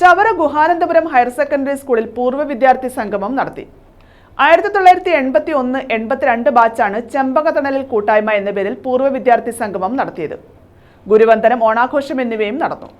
Chavara Guhananthapuram higher secondary സ്കൂളിൽ പൂർവ വിദ്യാർത്ഥി സംഗമം നടത്തി. ആയിരത്തി തൊള്ളായിരത്തി എൺപത്തി ഒന്ന് എൺപത്തിരണ്ട് ബാച്ചാണ് ചെമ്പകത്തണലിൽ കൂട്ടായ്മ എന്ന പേരിൽ പൂർവ വിദ്യാർത്ഥി സംഗമം നടത്തിയത്. ഗുരുവന്ദനം ഓണാഘോഷം എന്നിവയും നടന്നു.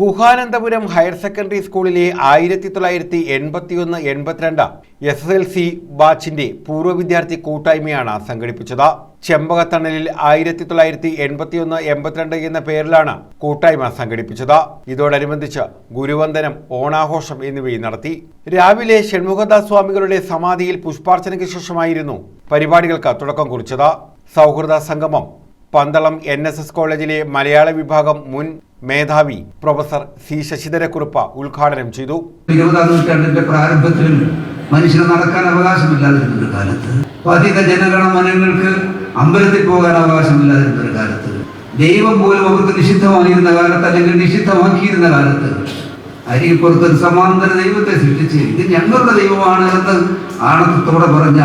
ഗുഹാനന്തപുരം ഹയർ സെക്കൻഡറി സ്കൂളിലെ ആയിരത്തി തൊള്ളായിരത്തി എൺപത്തിയൊന്ന് എൺപത്തിരണ്ട് എസ് എസ് എൽ സി ബാച്ചിന്റെ പൂർവ വിദ്യാർത്ഥി കൂട്ടായ്മയാണ് സംഘടിപ്പിച്ചത്. ചെമ്പകത്തണലിൽ ആയിരത്തി തൊള്ളായിരത്തി എൺപത്തിയൊന്ന് എൺപത്തിരണ്ട് എന്ന പേരിലാണ് കൂട്ടായ്മ സംഘടിപ്പിച്ചത്. ഇതോടനുബന്ധിച്ച് ഗുരുവന്ദനം ഓണാഘോഷം എന്നിവയും നടത്തി. രാവിലെ ഷൺമുഖദാസ് സ്വാമികളുടെ സമാധിയിൽ പുഷ്പാർച്ചനയ്ക്ക് ശേഷമായിരുന്നു പരിപാടികൾക്ക് തുടക്കം കുറിച്ചത്. സൗഹൃദ സംഗമം. പന്തളം എൻ എസ് എസ് കോളേജിലെ മലയാള വിഭാഗം മുൻ മേധാവി പ്രൊഫസർ സി ശശിധരക്കുറുപ്പ് ഉദ്ഘാടനം ചെയ്തു. ഇരുപതാം നൂറ്റാണ്ടിന്റെ പ്രാരംഭത്തിലും മനുഷ്യന് നടക്കാൻ അവകാശമില്ലാതിരുന്ന കാലത്ത്. പതിത ജനഗണമനങ്ങൾക്ക് അമ്പലത്തിൽ പോകാൻ അവകാശമില്ലാതിരുന്ന ഒരു കാലത്ത്. ദൈവം പോലും അവർക്ക് നിഷിദ്ധമായിരുന്ന കാലത്ത് അല്ലെങ്കിൽ നിഷിദ്ധമാക്കിയിരുന്ന കാലത്ത് അരിപ്പുറത്ത് ഒരു സമാന്തര ദൈവത്തെ സൃഷ്ടിച്ച് ഇത് ഞങ്ങളുടെ ദൈവമാണ് എന്ന് ആണത്തത്തോടെ പറഞ്ഞ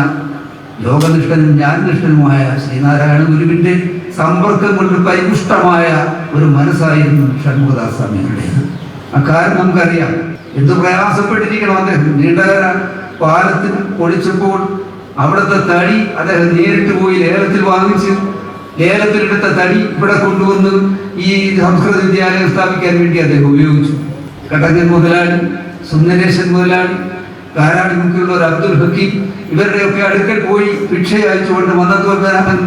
ലോകനിഷ്ഠനും ജ്ഞാനനിഷ്ഠനുമായ ശ്രീനാരായണ ഗുരുവിന്റെ സമ്പർക്കം കൊണ്ട് പരിപുഷ്ടമായ ഒരു മനസ്സായിരുന്നു ഷൺമുഖദാസ് ആ കാര്യം നമുക്കറിയാം. എന്ത് പ്രയാസപ്പെട്ടിരിക്കണം അദ്ദേഹം? നീണ്ടകര പാലത്തിൽ പൊളിച്ചപ്പോൾ അവിടുത്തെ തടി അദ്ദേഹം നേരിട്ട് പോയി ലേലത്തിൽ വാങ്ങിച്ച് ലേലത്തിലെടുത്ത തടി ഇവിടെ കൊണ്ടുവന്ന് ഈ സംസ്കൃത വിദ്യാലയം സ്ഥാപിക്കാൻ വേണ്ടി അദ്ദേഹം ഉപയോഗിച്ചു. കടങ്ങൻ മുതലാളി സുന്ദരേശൻ മുതലാളി കാരാളിമുക്കിലുള്ള ഒരു അബ്ദുൽ ഹക്കീം ഇവരുടെയൊക്കെ അടുക്കൽ പോയി ഭിക്ഷ അയച്ചുകൊണ്ട് മന്നത്വനാഥൻ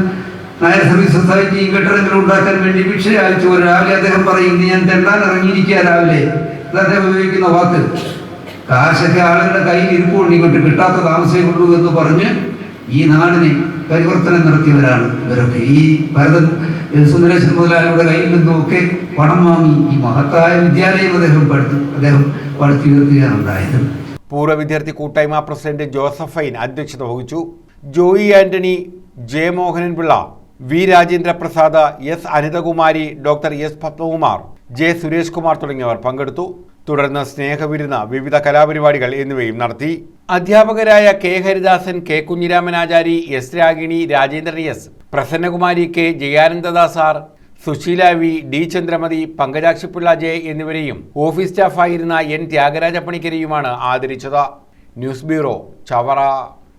നായർ സർവീസ് സൊസൈറ്റി കെട്ടിടങ്ങൾ ഉണ്ടാക്കാൻ വേണ്ടി ഭിക്ഷ അയച്ചു. രാവിലെ അദ്ദേഹം പറയുന്നു "ഇന്ന് ഞാൻ തെണ്ടാൻ ഇറങ്ങിയിരിക്കുക രാവിലെ. അദ്ദേഹം ഉപയോഗിക്കുന്ന വാക്ക്. കാശൊക്കെ ആളുകളുടെ കയ്യിൽ ഇരിപ്പുണ്ട് ഇങ്ങോട്ട് കിട്ടാത്ത താമസമേ ഉള്ളൂ എന്ന് പറഞ്ഞ് ഈ നാടിനെ പരിവർത്തനം നടത്തിയവരാണ് ഇവരൊക്കെ. ഈ ഭരതൻ സുന്ദരേശ്വർ മുതലാളിയുടെ കയ്യിൽ നിന്നുമൊക്കെ പണം വാങ്ങി ഈ മഹത്തായ വിദ്യാലയം അദ്ദേഹം പഠിച്ചു അദ്ദേഹം പഠിച്ചു ഉണ്ടായത് പൂർവ വിദ്യാർത്ഥി കൂട്ടായ്മ പ്രസിഡന്റ് ജോസഫൈൻ അധ്യക്ഷത വഹിച്ചു. Joy Antony J Mohanan Pillai V Rajendra Prasad S Anithakumari doctor S Padmakumar J Suresh Kumar തുടങ്ങിയവർ പങ്കെടുത്തു. തുടർന്ന് സ്നേഹവിരുന്ന വിവിധ കലാപരിപാടികൾ എന്നിവയും നടത്തി. അധ്യാപകരായ K Haridasan K Kunhiramanachari S Ragini Rajendran S Prasannakumari K Jayanandadas R Susheela V D Chandramathi Pankajakshipillai J എന്നിവരെയും ഓഫീസ് സ്റ്റാഫായിരുന്ന എൻ ത്യാഗരാജ പണിക്കരെയുമാണ് ആദരിച്ചത്. News bureau Chavara.